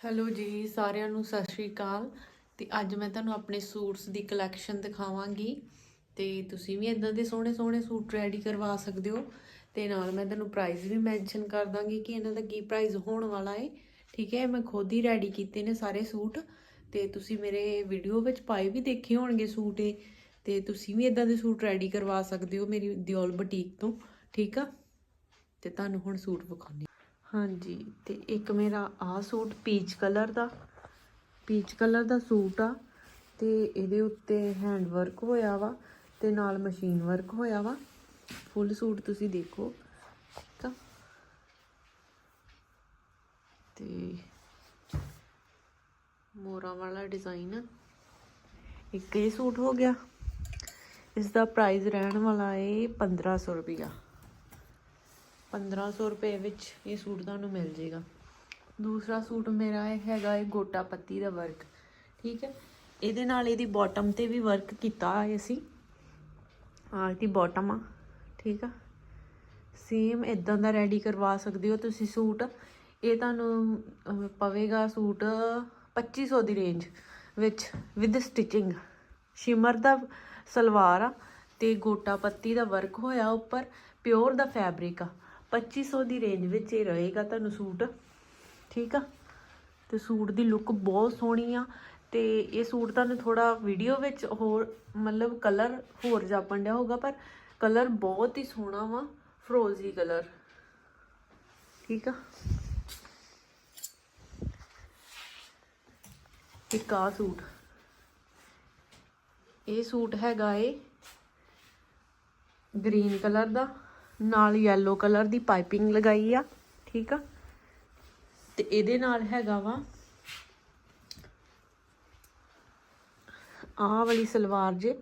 Hello ਜੀ, ਸਾਰਿਆਂ ਨੂੰ ਸਤਿ ਸ਼੍ਰੀ ਅਕਾਲ। ਤੇ ਅੱਜ ਮੈਂ ਤੁਹਾਨੂੰ ਆਪਣੇ ਸੂਟਸ ਦੀ ਕਲੈਕਸ਼ਨ ਦਿਖਾਵਾਂਗੀ। ਤੇ ਤੁਸੀਂ ਵੀ ਇਦਾਂ ਦੇ ਸੋਹਣੇ ਸੋਹਣੇ ਸੂਟ ਰੈਡੀ ਕਰਵਾ ਸਕਦੇ ਹੋ। ਤੇ ਨਾਲ ਮੈਂ ਤੁਹਾਨੂੰ ਪ੍ਰਾਈਸ ਵੀ ਮੈਂਸ਼ਨ ਕਰ ਦਾਂਗੀ ਕਿ ਇਹਨਾਂ ਦਾ ਕੀ ਪ੍ਰਾਈਸ ਹੋਣ ਵਾਲਾ ਹੈ ਠੀਕ ਹੈ, ਮੈਂ ਖੁਦ ਹੀ ਰੈਡੀ ਕੀਤੇ ਨੇ ਸਾਰੇ ਸੂਟ। ਤੇ ਤੁਸੀਂ ਮੇਰੇ ਵੀਡੀਓ ਵਿੱਚ ਪਾਏ ਵੀ ਦੇਖੇ ਹੋਣਗੇ ਸੂਟ ਇਹ। ਤੇ ਤੁਸੀਂ ਵੀ ਇਦਾਂ ਦੇ ਸੂਟ ਰੈਡੀ ਕਰਵਾ ਸਕਦੇ ਹੋ ਮੇਰੀ ਦਿਓਲ ਬੁਟੀਕ ਤੋਂ। ਠੀਕ ਆ? ਤੇ ਤੁਹਾਨੂੰ ਹੁਣ ਸੂਟ ਵਿਖਾਉਂਦੀ ਹਾਂਜੀ, ਤੇ ਇੱਕ ਮੇਰਾ ਆਹ ਸੂਟ ਪੀਚ ਕਲਰ ਦਾ ਪੀਚ ਕਲਰ ਦਾ ਸੂਟ ਆ, ਤੇ ਇਹਦੇ ਉੱਤੇ ਹੈਂਡ ਵਰਕ ਹੋਇਆ ਵਾ, ਤੇ ਨਾਲ ਮਸ਼ੀਨ ਵਰਕ ਹੋਇਆ ਵਾ। ਫੁੱਲ ਸੂਟ ਤੁਸੀਂ ਦੇਖੋ। ਠੀਕ ਆ ਤੇ ਮੋਰਾ ਵਾਲਾ ਡਿਜ਼ਾਈਨ ਇੱਕ ਇਹ ਸੂਟ ਹੋ ਗਿਆ। ਇਸ ਦਾ ਪ੍ਰਾਈਸ ਰਹਿਣ ਵਾਲਾ ਹੈ 1500 ਰੁਪਇਆ 1500 ਰੁਪਏ ਵਿੱਚ ਇਹ ਸੂਟ ਤੁਹਾਨੂੰ ਮਿਲ ਜਾਏਗਾ ਦੂਸਰਾ ਸੂਟ ਮੇਰਾ ਇਹ ਹੈਗਾ ਹੈ ਗੋਟਾ ਪੱਤੀ ਦਾ ਵਰਕ ਠੀਕ ਹੈ? ਇਹਦੇ ਨਾਲ ਇਹਦੀ ਬਾਟਮ ਤੇ ਵੀ ਵਰਕ ਕੀਤਾ ਹੈ ਅਸੀਂ ਆ ਇਹਦੀ ਬਾਟਮ ਆ, ਠੀਕ ਆ? ਸੇਮ ਇਦਾਂ ਦਾ ਰੈਡੀ ਕਰਵਾ ਸਕਦੇ ਹੋ ਤੁਸੀਂ ਸੂਟ। ਇਹ ਤੁਹਾਨੂੰ ਪਵੇਗਾ ਸੂਟ 2500 ਦੀ ਰੇਂਜ ਵਿੱਚ ਵਿਦ ਸਟਿਚਿੰਗ ਸ਼ਿਮਰ ਦਾ ਸਲਵਾਰ ਆ ਤੇ ਗੋਟਾ ਪੱਤੀ ਦਾ ਵਰਕ ਹੋਇਆ ਉੱਪਰ ਪਿਓਰ ਦਾ ਫੈਬਰਿਕ ਆ। 2500 ਦੀ ਰੇਂਜ ਵਿੱਚ ਇਹ ਰਹੇਗਾ ਤੁਹਾਨੂੰ ਸੂਟ, ਠੀਕ ਆ? ਤੇ ਸੂਟ ਦੀ ਲੁੱਕ ਬਹੁਤ ਸੋਹਣੀ ਆ, ਤੇ ਇਹ ਸੂਟ ਤੁਹਾਨੂੰ ਥੋੜਾ ਵੀਡੀਓ ਵਿੱਚ ਹੋਰ ਮਤਲਬ ਕਲਰ ਹੋਰ ਜਾਪਣ ਡਿਆ ਹੋਊਗਾ, ਪਰ ਕਲਰ ਬਹੁਤ ਹੀ ਸੋਹਣਾ ਵਾ ਫਰੋਜ਼ੀ ਕਲਰ ਠੀਕ ਆ? ਇੱਕ ਆ ਸੂਟ, ਇਹ ਸੂਟ ਹੈਗਾ ਏ ਗ੍ਰੀਨ ਕਲਰ ਦਾ। ਨਾਲ ਯੈਲੋ ਕਲਰ ਦੀ ਪਾਈਪਿੰਗ ਲਗਾਈ ਆ, ਠੀਕ ਆ? ਤੇ ਇਹਦੇ ਨਾਲ ਹੈਗਾ ਵਾ ਆਹ ਵਾਲੀ ਸਲਵਾਰ ਜੇ,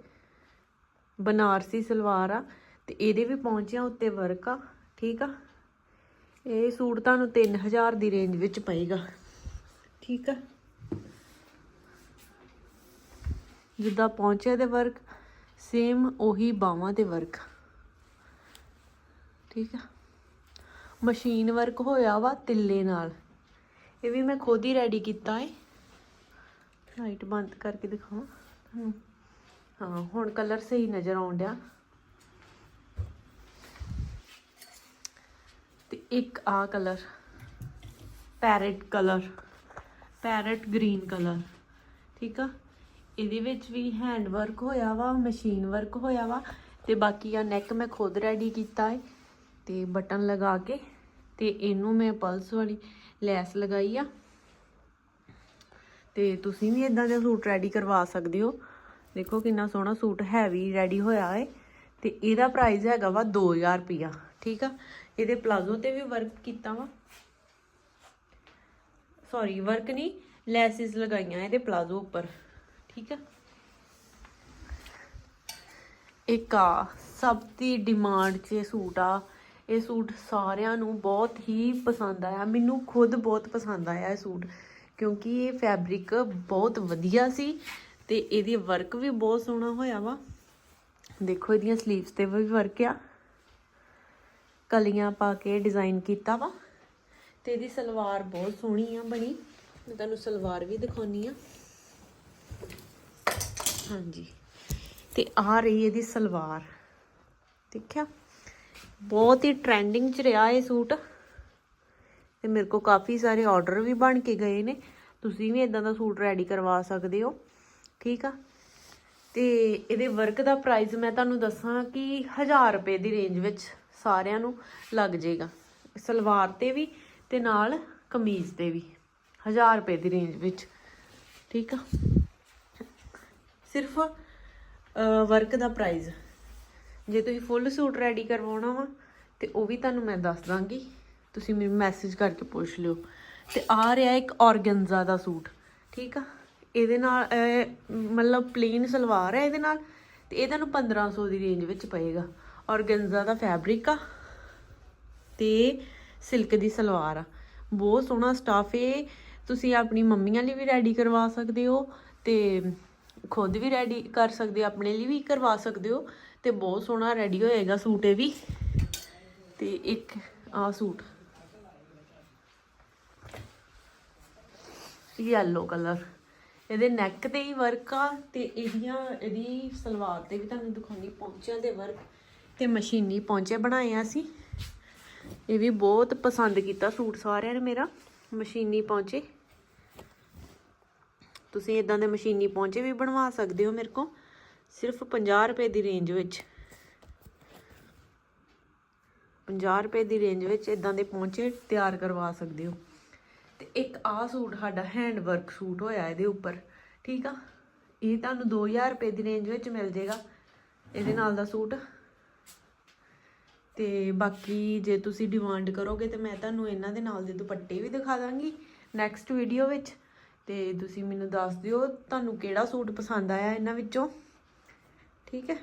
ਬਨਾਰਸੀ ਸਲਵਾਰ ਆ, ਤੇ ਇਹਦੇ ਵੀ ਪਹੁੰਚਿਆ ਉੱਤੇ ਵਰਕ ਆ, ਠੀਕ ਆ? ਇਹ ਸੂਟ ਤੁਹਾਨੂੰ 3000 ਦੀ ਰੇਂਜ ਵਿੱਚ ਪਏਗਾ, ਠੀਕ ਆ? ਜਿੱਦਾਂ ਪਹੁੰਚਿਆ ਦੇ ਵਰਕ ਸੇਮ ਉਹੀ ਬਾਹਾਂ ਤੇ ਵਰਕ ਠੀਕ ਆ। ਮਸ਼ੀਨ ਵਰਕ ਹੋਇਆ ਵਾ ਤਿੱਲੇ ਨਾਲ। ਇਹ ਵੀ ਮੈਂ ਖੁਦ ਹੀ ਰੈਡੀ ਕੀਤਾ ਹੈ ਲਾਈਟ ਬੰਦ ਕਰਕੇ ਦਿਖਾਵਾਂ। ਤੁਹਾਨੂੰ ਹਾਂ, ਹੁਣ ਕਲਰ ਸਹੀ ਨਜ਼ਰ ਆਉਣ ਡਿਆ। ਤੇ ਇੱਕ ਆ colour parrot colour parrot green colour ਠੀਕ ਆ? ਇਹਦੇ ਵਿੱਚ ਵੀ ਹੈਂਡ ਵਰਕ ਹੋਇਆ ਵਾ ਮਸ਼ੀਨ ਵਰਕ ਹੋਇਆ ਵਾ। ਤੇ ਬਾਕੀ ਆ ਨੈਕ ਮੈਂ ਖੁਦ ਰੈਡੀ ਕੀਤਾ ਹੈ ਤੇ ਬਟਨ ਲਗਾ ਕੇ ਤੇ ਇਹਨੂੰ ਮੈਂ ਪਲਸ ਵਾਲੀ ਲੈਸ ਲਗਾਈ ਆ। ਤੇ ਤੁਸੀਂ ਵੀ ਇਦਾਂ ਦੇ ਸੂਟ ਰੈਡੀ ਕਰਵਾ ਸਕਦੇ ਹੋ। ਦੇਖੋ ਕਿੰਨਾ ਸੋਹਣਾ ਸੂਟ ਹੈਵੀ ਰੈਡੀ ਹੋਇਆ ਹੈ। ਤੇ ਇਹਦਾ ਪ੍ਰਾਈਸ ਹੈਗਾ ਵਾ 2000 ਰੁਪਿਆ ਠੀਕ ਆ? ਇਹਦੇ ਪਲਾਜ਼ੋ ਤੇ ਵੀ ਵਰਕ ਕੀਤਾ ਵਾ। ਸੌਰੀ ਵਰਕ ਨਹੀਂ, ਲੈਸਿਸ ਲਗਾਈਆਂ ਇਹਦੇ ਪਲਾਜ਼ੋ ਉੱਪਰ, ਠੀਕ ਆ? ਇੱਕ ਆ, ਸਭ ਦੀ ਡਿਮਾਂਡ 'ਚ ਸੂਟ ਆ। ਇਹ ਸੂਟ ਸਾਰਿਆਂ ਨੂੰ ਬਹੁਤ ਹੀ ਪਸੰਦ ਆਇਆ। ਮੈਨੂੰ ਖੁਦ ਬਹੁਤ ਪਸੰਦ ਆਇਆ ਇਹ ਸੂਟ, ਕਿਉਂਕਿ ਇਹ ਫੈਬਰਿਕ ਬਹੁਤ ਵਧੀਆ ਸੀ ਤੇ ਇਹਦੀ ਵਰਕ ਵੀ ਬਹੁਤ ਸੋਹਣਾ ਹੋਇਆ ਵਾ। ਦੇਖੋ ਇਹਦੀਆਂ ਸਲੀਵਸ ਤੇ ਵੀ ਵਰਕ ਆ। ਕਲੀਆਂ ਪਾ ਕੇ ਡਿਜ਼ਾਈਨ ਕੀਤਾ ਵਾ ਤੇ ਇਹਦੀ ਸਲਵਾਰ ਬਹੁਤ ਸੋਹਣੀ ਆ ਬਣੀ। ਮੈਂ ਤੁਹਾਨੂੰ ਸਲਵਾਰ ਵੀ ਦਿਖਾਉਣੀ ਆ। ਹਾਂਜੀ। ਤੇ ਆ ਰਹੀ ਇਹਦੀ ਸਲਵਾਰ। ਦੇਖਿਆ? ਬਹੁਤ ਹੀ ਟ੍ਰੈਂਡਿੰਗ 'ਚ ਰਿਹਾ ਇਹ ਸੂਟ। ਤੇ ਮੇਰੇ ਕੋ ਕਾਫੀ ਸਾਰੇ ਆਰਡਰ ਵੀ ਬਣ ਕੇ ਗਏ ਨੇ। ਤੁਸੀਂ ਵੀ ਇਦਾਂ ਦਾ ਸੂਟ ਰੈਡੀ ਕਰਵਾ ਸਕਦੇ ਹੋ। ਠੀਕ ਆ? ਤੇ ਇਹਦੇ ਵਰਕ ਦਾ ਪ੍ਰਾਈਸ ਮੈਂ ਤੁਹਾਨੂੰ ਦੱਸਾਂ ਕਿ 1000 ਰੁਪਏ ਦੀ ਰੇਂਜ ਵਿੱਚ ਸਾਰਿਆਂ ਨੂੰ ਲੱਗ ਜਾਏਗਾ। ਸਲਵਾਰ ਤੇ ਵੀ ਤੇ ਨਾਲ ਕਮੀਜ਼ ਤੇ ਵੀ। 1000 ਰੁਪਏ ਦੀ ਰੇਂਜ ਵਿੱਚ। ਠੀਕ ਆ? ਸਿਰਫ ਵਰਕ ਦਾ ਪ੍ਰਾਈਸ ਜੇ ਤੁਸੀਂ ਫੁੱਲ ਸੂਟ ਰੈਡੀ ਕਰਵਾਉਣਾ ਵਾ, ਤੇ ਉਹ ਵੀ ਤੁਹਾਨੂੰ ਮੈਂ ਦੱਸ ਦਾਂਗੀ। ਤੁਸੀਂ ਮੈਨੂੰ ਮੈਸੇਜ ਕਰਕੇ ਪੁੱਛ ਲਿਓ। ਤੇ ਆ ਰਿਹਾ ਇੱਕ ਔਰਗੈਂਜ਼ਾ ਦਾ ਸੂਟ ਠੀਕ ਆ? ਇਹਦੇ ਨਾਲ ਮਤਲਬ ਪਲੇਨ ਸਲਵਾਰ ਹੈ ਇਹਦੇ ਨਾਲ, ਤੇ ਇਹ ਤੁਹਾਨੂੰ 1500 ਦੀ ਰੇਂਜ ਵਿੱਚ ਪਏਗਾ। ਔਰਗੈਂਜ਼ਾ ਦਾ ਫੈਬਰਿਕ ਆ, ਤੇ ਸਿਲਕ ਦੀ ਸਲਵਾਰ ਆ। ਬਹੁਤ ਸੋਹਣਾ ਸਟਾਫ ਏ ਤੁਸੀਂ ਆਪਣੀ ਮੰਮੀਆਂ ਲਈ ਵੀ ਰੈਡੀ ਕਰਵਾ ਸਕਦੇ ਹੋ, ਤੇ ਖੁਦ ਵੀ ਰੈਡੀ ਕਰ ਸਕਦੇ ਆਪਣੇ ਲਈ ਵੀ ਕਰਵਾ ਸਕਦੇ ਹੋ ਤੇ ਬਹੁਤ ਸੋਹਣਾ ਰੈਡੀ ਹੋਏਗਾ ਸੂਟ ਇਹ ਵੀ। ਤੇ ਇੱਕ ਆ ਸੂਟ। ਯੈਲੋ ਕਲਰ ਇਹਦੇ ਨੈਕ ਤੇ ਹੀ ਵਰਕ ਆ ਤੇ ਇਹਦੀਆਂ, ਇਹਦੀ ਸਲਵਾਰ ਤੇ ਵੀ ਤੁਹਾਨੂੰ ਦਿਖਾਉਣੀ, ਪੌਂਚਿਆਂ ਦੇ ਵਰਕ ਤੇ ਮਸ਼ੀਨੀ ਪੌਂਚੇ ਬਣਾਏ ਆ ਅਸੀਂ। ਇਹ ਵੀ ਬਹੁਤ ਪਸੰਦ ਕੀਤਾ ਸੂਟ ਸਾਰਿਆਂ ਨੇ ਮੇਰਾ, ਮਸ਼ੀਨੀ ਪੌਂਚੇ। ਤੁਸੀਂ ਇਦਾਂ ਦੇ ਮਸ਼ੀਨੀ ਪੌਂਚੇ ਵੀ ਬਣਵਾ ਸਕਦੇ ਹੋ ਮੇਰੇ ਕੋਲ। ਸਿਰਫ 50 ਰੁਪਏ ਦੀ ਰੇਂਜ ਵਿੱਚ। 50 ਰੁਪਏ ਦੀ ਰੇਂਜ ਵਿੱਚ ਇਦਾਂ ਦੇ ਪੌਂਚੇ ਤਿਆਰ ਕਰਵਾ ਸਕਦੇ ਹੋ। ਤੇ ਇੱਕ ਆਹ ਸੂਟ ਸਾਡਾ ਹੈਂਡ ਵਰਕ ਸੂਟ ਹੋਇਆ ਇਹਦੇ ਉੱਪਰ, ਠੀਕ ਆ? ਇਹ ਤੁਹਾਨੂੰ 2000 ਰੁਪਏ ਦੀ ਰੇਂਜ ਵਿੱਚ ਮਿਲ ਜਾਏਗਾ ਇਹਦੇ ਨਾਲ ਦਾ ਸੂਟ। ਤੇ ਬਾਕੀ ਜੇ ਤੁਸੀਂ ਡਿਮਾਂਡ ਕਰੋਗੇ ਤੇ ਮੈਂ ਤੁਹਾਨੂੰ ਇਹਨਾਂ ਦੇ ਨਾਲ ਦੇ ਦੁਪੱਟੇ ਵੀ ਦਿਖਾ ਦਾਂਗੀ ਨੈਕਸਟ ਵੀਡੀਓ ਵਿੱਚ। ਤੇ ਤੁਸੀਂ ਮੈਨੂੰ ਦੱਸ ਦਿਓ ਤੁਹਾਨੂੰ ਕਿਹੜਾ ਸੂਟ ਪਸੰਦ ਆਇਆ ਇਹਨਾਂ ਵਿੱਚੋਂ। ਠੀਕ ਹੈ?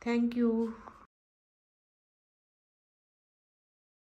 Thank you